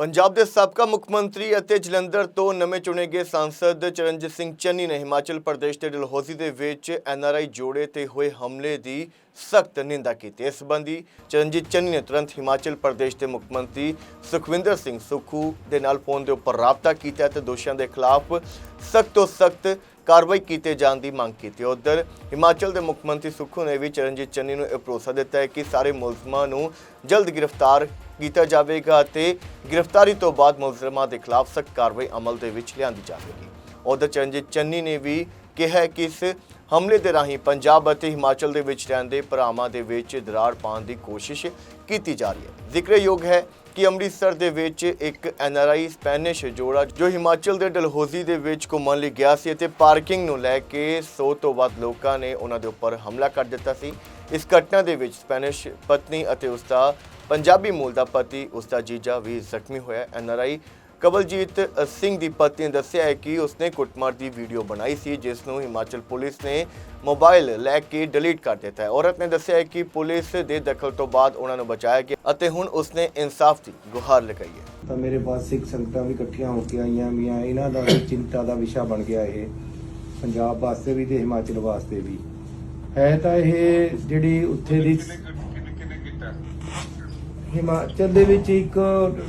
ਪੰਜਾਬ ਦੇ ਸਾਬਕਾ ਮੁੱਖ ਮੰਤਰੀ ਅਤੇ ਜਲੰਧਰ ਤੋਂ ਨਵੇਂ ਚੁਣੇ ਗਏ ਸਾਂਸਦ ਚਰਨਜੀਤ ਸਿੰਘ ਚੰਨੀ ਨੇ ਹਿਮਾਚਲ ਪ੍ਰਦੇਸ਼ ਦੇ ਡਲਹੌਜ਼ੀ ਦੇ ਵਿੱਚ ਐਨਆਰਆਈ ਜੋੜੇ ਤੇ ਹੋਏ ਹਮਲੇ ਦੀ ਸਖਤ ਨਿੰਦਾ ਕੀਤੀ। ਇਸ ਸੰਬੰਧੀ ਚਰਨਜੀਤ ਚੰਨੀ ਨੇ ਤੁਰੰਤ ਹਿਮਾਚਲ ਪ੍ਰਦੇਸ਼ ਦੇ ਮੁੱਖ ਮੰਤਰੀ ਸੁਖਵਿੰਦਰ ਸਿੰਘ ਸੁਖੂ ਦੇ ਨਾਲ ਫੋਨ ਦੇ ਉੱਪਰ ਰਾਬਤਾ ਕੀਤਾ ਤੇ ਦੋਸ਼ੀਆਂ ਦੇ ਖਿਲਾਫ ਸਖਤ ਤੋਂ ਸਖਤ ਕਾਰਵਾਈ ਕੀਤੇ ਜਾਣ ਦੀ ਮੰਗ ਕੀਤੀ। ਉਧਰ ਹਿਮਾਚਲ ਦੇ ਮੁੱਖ ਮੰਤਰੀ ਸੁਖੂ ਨੇ ਵੀ ਚਰਨਜੀਤ ਚੰਨੀ ਨੂੰ ਇਹ ਭਰੋਸਾ ਦਿੱਤਾ ਹੈ ਕਿ ਸਾਰੇ ਮੁਲਜ਼ਮਾਂ ਨੂੰ ਜਲਦ ਗ੍ਰਿਫਤਾਰ ਕੀਤਾ ਜਾਵੇਗਾ ਅਤੇ ਗ੍ਰਿਫਤਾਰੀ ਤੋਂ ਬਾਅਦ ਮੁਲਜ਼ਮਾਂ ਦੇ ਖਿਲਾਫ ਸਖਤ ਕਾਰਵਾਈ ਅਮਲ ਦੇ ਵਿੱਚ ਲਿਆਂਦੀ ਜਾਵੇਗੀ। ਉਧਰ ਚਰਨਜੀਤ ਚੰਨੀ ਨੇ ਵੀ ਕਿਹਾ ਕਿ ਇਸ ਹਮਲੇ ਦੇ ਰਾਹੀਂ ਪੰਜਾਬ ਅਤੇ ਹਿਮਾਚਲ ਦੇ ਵਿੱਚ ਰਹਿੰਦੇ ਭਰਾਵਾਂ ਦੇ ਵਿੱਚ ਦਰਾੜ ਪਾਉਣ ਦੀ ਕੋਸ਼ਿਸ਼ ਕੀਤੀ ਜਾ ਰਹੀ ਹੈ। ਜ਼ਿਕਰਯੋਗ ਹੈ ਕਿ ਅੰਮ੍ਰਿਤਸਰ ਦੇ ਵਿੱਚ ਇੱਕ ਐਨਆਰਆਈ ਸਪੈਨਿਸ਼ ਜੋੜਾ ਜੋ ਹਿਮਾਚਲ ਦੇ ਡਲਹੌਜ਼ੀ ਦੇ ਵਿੱਚ ਘੁੰਮਣ ਲਈ ਗਿਆ ਸੀ ਅਤੇ ਪਾਰਕਿੰਗ ਨੂੰ ਲੈ ਕੇ 100 ਤੋਂ ਵੱਧ ਲੋਕਾਂ ਨੇ ਉਹਨਾਂ ਦੇ ਉੱਪਰ ਹਮਲਾ ਕਰ ਦਿੱਤਾ ਸੀ। ਇਸ ਘਟਨਾ ਦੇ ਵਿੱਚ ਸਪੈਨਿਸ਼ ਪਤਨੀ ਅਤੇ ਉਸ ਦਾ ਪੰਜਾਬੀ ਮੂਲ ਦਾ ਪਤੀ, ਉਸ ਦਾ ਜੀਜਾ ਵੀ ਜ਼ਖਮੀ ਹੋਇਆ। ਐਨਆਰਆਈ ਕਬਲਜੀਤ ਸਿੰਘ ਦੀ ਪਤਨੀ ਨੇ ਦੱਸਿਆ ਹੈ ਕਿ ਉਸਨੇ ਕੁੱਟਮਾਰ ਦੀ ਵੀਡੀਓ ਬਣਾਈ ਸੀ, ਜਿਸ ਨੂੰ ਹਿਮਾਚਲ ਪੁਲਿਸ ਨੇ ਮੋਬਾਈਲ ਲੈ ਕੇ ਡਿਲੀਟ ਕਰ ਦਿੱਤਾ ਹੈ। ਔਰਤ ਨੇ ਦੱਸਿਆ ਹੈ ਕਿ ਪੁਲਿਸ ਦੇ ਦਖਲ ਤੋਂ ਬਾਅਦ ਉਹਨਾਂ ਨੂੰ ਬਚਾਇਆ ਗਿਆ ਅਤੇ ਹੁਣ ਉਸਨੇ ਇਨਸਾਫ ਦੀ ਗੁਹਾਰ ਲਗਾਈ ਹੈ। ਤਾਂ ਮੇਰੇ ਪਾਸ ਸਿੱਖ ਸੰਗਤਾਂ ਵੀ ਇਕੱਠੀਆਂ ਹੋ ਕੇ ਆਈਆਂ ਵੀਆਂ ਇਹਨਾਂ ਦਾ ਵੀ ਚਿੰਤਾ ਦਾ ਵਿਸ਼ਾ ਬਣ ਗਿਆ ਇਹ, ਪੰਜਾਬ ਵਾਸਤੇ ਵੀ ਤੇ ਹਿਮਾਚਲ ਵਾਸਤੇ ਵੀ। ਹੈ ਤਾਂ ਇਹ ਜਿਹੜੀ ਉੱਥੇ ਦੀ ਹਿਮਾਚਲ ਦੇ ਵਿੱਚ ਇੱਕ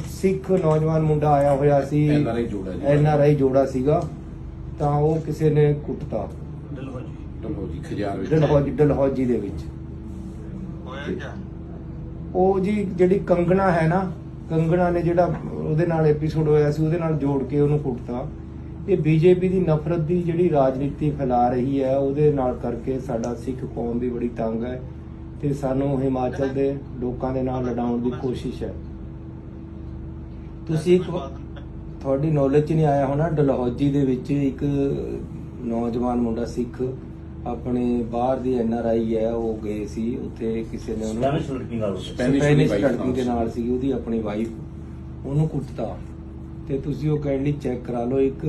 ਸਿੱਖ ਨੌਜਵਾਨ ਮੁੰਡਾ ਆਇਆ ਹੋਇਆ ਸੀ। NRI ਜੋੜਾ ਜੀ। ਐਨਆਰਆਈ ਜੋੜਾ ਸੀਗਾ। ਤਾਂ ਉਹ ਕਿਸੇ ਨੇ ਕੁੱਟਤਾ। ਡਲਹੌਜੀ। ਵਿੱਚ। ਡਲਹੌਜੀ ਡਲਹੌਜੀ ਦੇ ਵਿੱਚ। ਹੋਇਆ ਉਹ ਜੀ ਜਿਹੜੀ ਕੰਗਣਾ ਹੈ ਨਾ ਕੰਗਣਾ ਨੇ ਜਿਹੜਾ ਉਹਦੇ ਨਾਲ ਐਪੀਸੋਡ ਹੋਇਆ ਸੀ ਉਹਦੇ ਨਾਲ ਜੋੜ ਕੇ ਉਹਨੂੰ ਕੁੱਟਤਾ। ਇਹ ਬੀਜੇਪੀ ਦੀ ਨਫ਼ਰਤ ਦੀ ਜਿਹੜੀ ਰਾਜਨੀਤੀ ਫੈਲਾ ਰਹੀ ਹੈ ਉਹਦੇ ਨਾਲ ਕਰਕੇ ਸਾਡਾ ਸਿੱਖ ਕੌਮ ਵੀ ਬੜੀ ਤੰਗ ਹੈ ਤੇ ਸਾਨੂੰ ਹਿਮਾਚਲ ਦੇ ਲੋਕਾਂ ਦੇ ਨਾਲ ਲੜਾਉਣ ਦੀ ਕੋਸ਼ਿਸ਼ ਹੈ ਤੁਸੀਂ ਇੱਕ ਤੁਹਾਡੀ ਨੌਲੇਜ 'ਚ ਨਹੀਂ ਆਇਆ ਹੋਣਾ ਡਲਹੌਜੀ ਦੇ ਵਿੱਚ ਇੱਕ ਨੌਜਵਾਨ ਮੁੰਡਾ ਸਿੱਖ ਆਪਣੇ ਬਾਹਰ ਦੀ ਐਨਆਰਆਈ ਹੈ ਉਹ ਗਏ ਸੀ ਉੱਥੇ ਕਿਸੇ ਨੇ ਉਹਨੂੰ ਸਪੈਨਿਸ਼ ਲੜਕੀ ਨਾਲ ਹੋਇਆ। Spanish ਸਪੈਨਿਸ਼ ਲੜਕੀ ਦੇ ਨਾਲ ਸੀ ਉਹਦੀ ਆਪਣੀ ਵਾਈਫ ਉਹਨੂੰ ਕੁੱਟਤਾ ਤੇ ਤੁਸੀਂ ਉਹ ਕਾਈਂਡਲੀ ਚੈੱਕ ਕਰਾ ਲਓ ਇੱਕ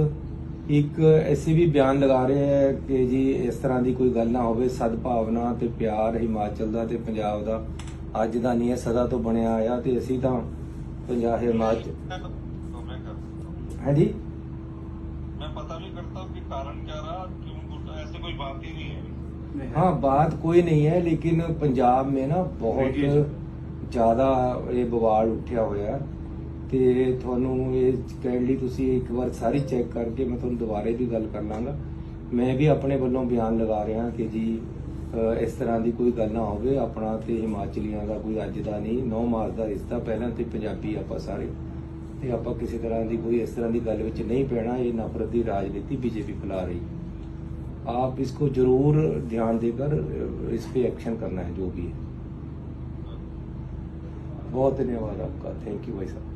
ਇੱਕ ਐਸੀ ਵੀ ਬਿਆਨ ਲਗਾ ਰਹੇ ਹੈ ਕਿ ਜੀ ਇਸ ਤਰ੍ਹਾਂ ਦੀ ਕੋਈ ਗੱਲ ਨਾ ਹੋਵੇ ਸਦਭਾਵਨਾ ਤੇ ਪਿਆਰ ਹਿਮਾਚਲ ਦਾ ਤੇ ਪੰਜਾਬ ਦਾ ਅੱਜ ਦਾ ਨਹੀਂ ਹੈ ਸਦਾ ਤੋਂ ਬਣਿਆ ਆਇਆ ਤੇ ਅਸੀਂ ਤਾਂ ਪੰਜਾਬ ਹਿਮਾਚਲ मैं कर ਹੈ ਜੀ मैं पता भी करता हूँ कि कारण क्या रहा क्यों गुस्सा ऐसे कोई बात ही नहीं है हाँ बात कोई नहीं है लेकिन पंजाब में ना ਬਹੁਤ ਜ਼ਿਆਦਾ ਇਹ ਬਵਾਲ ਉੱਠਿਆ ਹੋਇਆ ਤੇ ਤੁਹਾਨੂੰ ਇਹ ਕਾਈਂਡਲੀ ਤੁਸੀਂ ਇੱਕ ਵਾਰ ਸਾਰੀ ਚੈੱਕ ਕਰਕੇ ਮੈਂ ਤੁਹਾਨੂੰ ਦੁਬਾਰੇ ਵੀ ਗੱਲ ਕਰ ਲਾਂਗਾ ਮੈਂ ਵੀ ਆਪਣੇ ਵੱਲੋਂ ਬਿਆਨ ਲਗਾ ਰਿਹਾ ਕਿ ਜੀ ਅ, ਇਸ ਤਰ੍ਹਾਂ ਦੀ ਕੋਈ ਗੱਲ ਨਾ ਹੋਵੇ ਆਪਣਾ ਤੇ ਹਿਮਾਚਲੀਆਂ ਦਾ ਕੋਈ ਅੱਜ ਦਾ ਨਹੀਂ ਨੌ ਮਾਸ ਦਾ ਰਿਸ਼ਤਾ ਪਹਿਲਾਂ ਤੇ ਪੰਜਾਬੀ ਆਪਾਂ ਸਾਰੇ ਤੇ ਆਪਾਂ ਕਿਸੇ ਤਰ੍ਹਾਂ ਦੀ ਕੋਈ ਇਸ ਤਰ੍ਹਾਂ ਦੀ ਗੱਲ ਵਿੱਚ ਨਹੀਂ ਪੈਣਾ ਇਹ ਨਫ਼ਰਤ ਦੀ ਰਾਜਨੀਤੀ बीजेपी फैला रही है आप इसको जरूर ध्यान देकर इस पे एक्शन करना है जो भी है बहुत धन्यवाद आपका थैंक यू भाई साहब